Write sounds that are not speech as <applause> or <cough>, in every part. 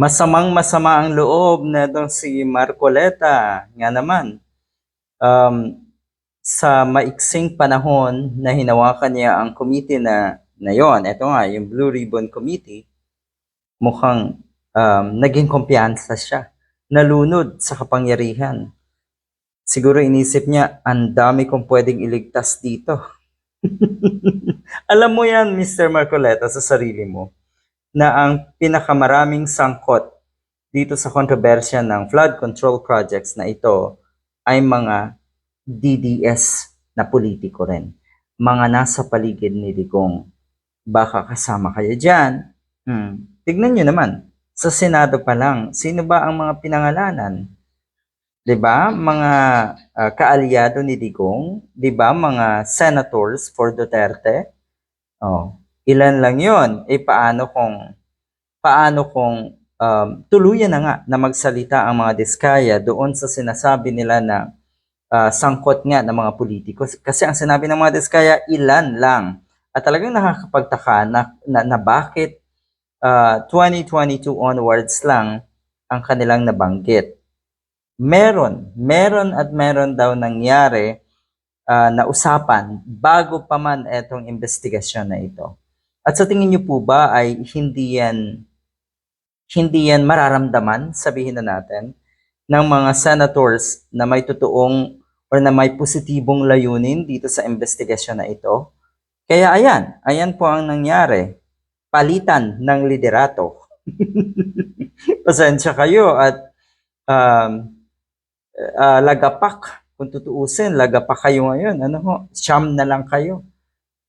Masamang masama ang loob na si Marcoleta. Nga naman, um, sa maiksing panahon na hinawakan niya ang committee na, na yon, ito nga, yung Blue Ribbon Committee, mukhang um, naging kumpiyansa siya. Nalunod sa kapangyarihan. Siguro inisip niya, ang dami kong pwedeng iligtas dito. <laughs> Alam mo yan, Mr. Marcoleta, sa sarili mo, na ang pinakamaraming sangkot dito sa kontrobersya ng flood control projects na ito ay mga DDS na politiko rin. Mga nasa paligid ni Digong. Baka kasama kayo dyan. Hmm. Tignan nyo naman, sa Senado pa lang, sino ba ang mga pinangalanan? 'Di ba? Mga ah, kaalyado ni Digong, 'di ba? Mga senators for Duterte. Oh, ilan lang 'yon? Eh paano kung paano kung um, tuluyan na nga na magsalita ang mga diskaya doon sa sinasabi nila na ah, sangkot nga ng mga politiko kasi ang sinabi ng mga diskaya ilan lang at talagang nakakapagtaka na, na, na bakit ah, 2022 onwards lang ang kanilang nabanggit meron, meron at meron daw nangyari ah, na usapan bago pa man etong investigasyon na ito. At sa tingin niyo po ba ay hindi yan hindi yan mararamdaman, sabihin na natin, ng mga senators na may totoong or na may positibong layunin dito sa investigasyon na ito? Kaya ayan, ayan po ang nangyari. Palitan ng liderato. <laughs> Pasensya kayo at um, ah, lagapak. Kung tutuusin, lagapak kayo ngayon. Ano ho? Siyam na lang kayo.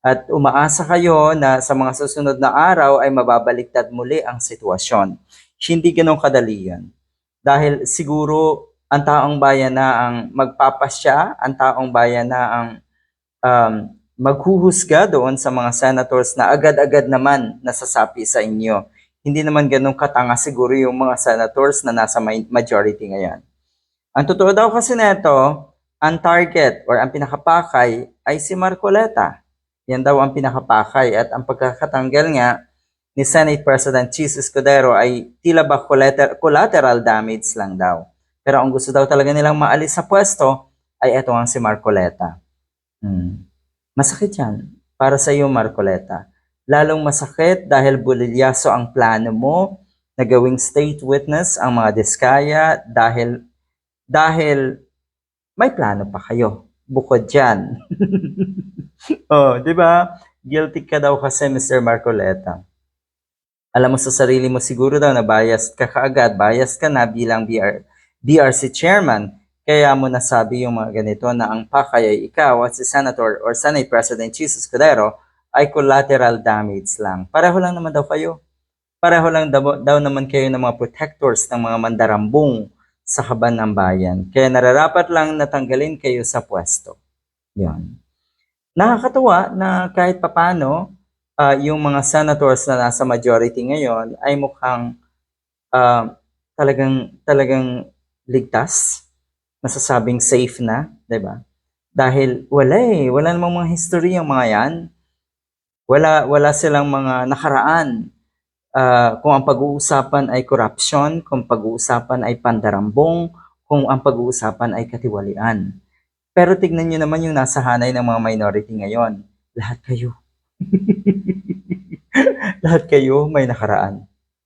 At umaasa kayo na sa mga susunod na araw ay mababaliktad muli ang sitwasyon. Hindi ganun kadali yan. Dahil siguro ang taong bayan na ang magpapasya, ang taong bayan na ang um, maghuhusga doon sa mga senators na agad-agad naman nasasapi sa inyo. Hindi naman ganun katanga siguro yung mga senators na nasa ma- majority ngayon. Ang totoo daw kasi nito, ang target or ang pinakapakay ay si Marcoleta. Yan daw ang pinakapakay at ang pagkakatanggal nga ni Senate President Chis Escudero ay tila ba collater- collateral damage lang daw. Pero ang gusto daw talaga nilang maalis sa pwesto ay eto ang si Marcoleta. Hmm. Masakit yan para sa iyo Marcoleta. Lalong masakit dahil bulilyaso ang plano mo na gawing state witness ang mga diskaya dahil dahil may plano pa kayo bukod dyan. <laughs> oh, di ba? Guilty ka daw kasi Mr. Marcoleta. Alam mo sa sarili mo siguro daw na biased ka kaagad, biased ka na bilang BR, BRC chairman. Kaya mo nasabi yung mga ganito na ang pakay ay ikaw at si Senator or Senate President Jesus Cordero ay collateral damage lang. Pareho lang naman daw kayo. Pareho lang daw, daw naman kayo ng mga protectors ng mga mandarambong sa kaban ng bayan. Kaya nararapat lang natanggalin kayo sa pwesto. Yan. Nakakatuwa na kahit papano, ah, yung mga senators na nasa majority ngayon ay mukhang ah, talagang talagang ligtas, masasabing safe na, 'di ba? Dahil wala eh, wala namang mga history yung mga 'yan. Wala wala silang mga nakaraan. Ah, kung ang pag-uusapan ay corruption, kung pag-uusapan ay pandarambong, kung ang pag-uusapan ay katiwalian. Pero tignan nyo naman yung nasa hanay ng mga minority ngayon. Lahat kayo. <laughs> Lahat kayo may nakaraan.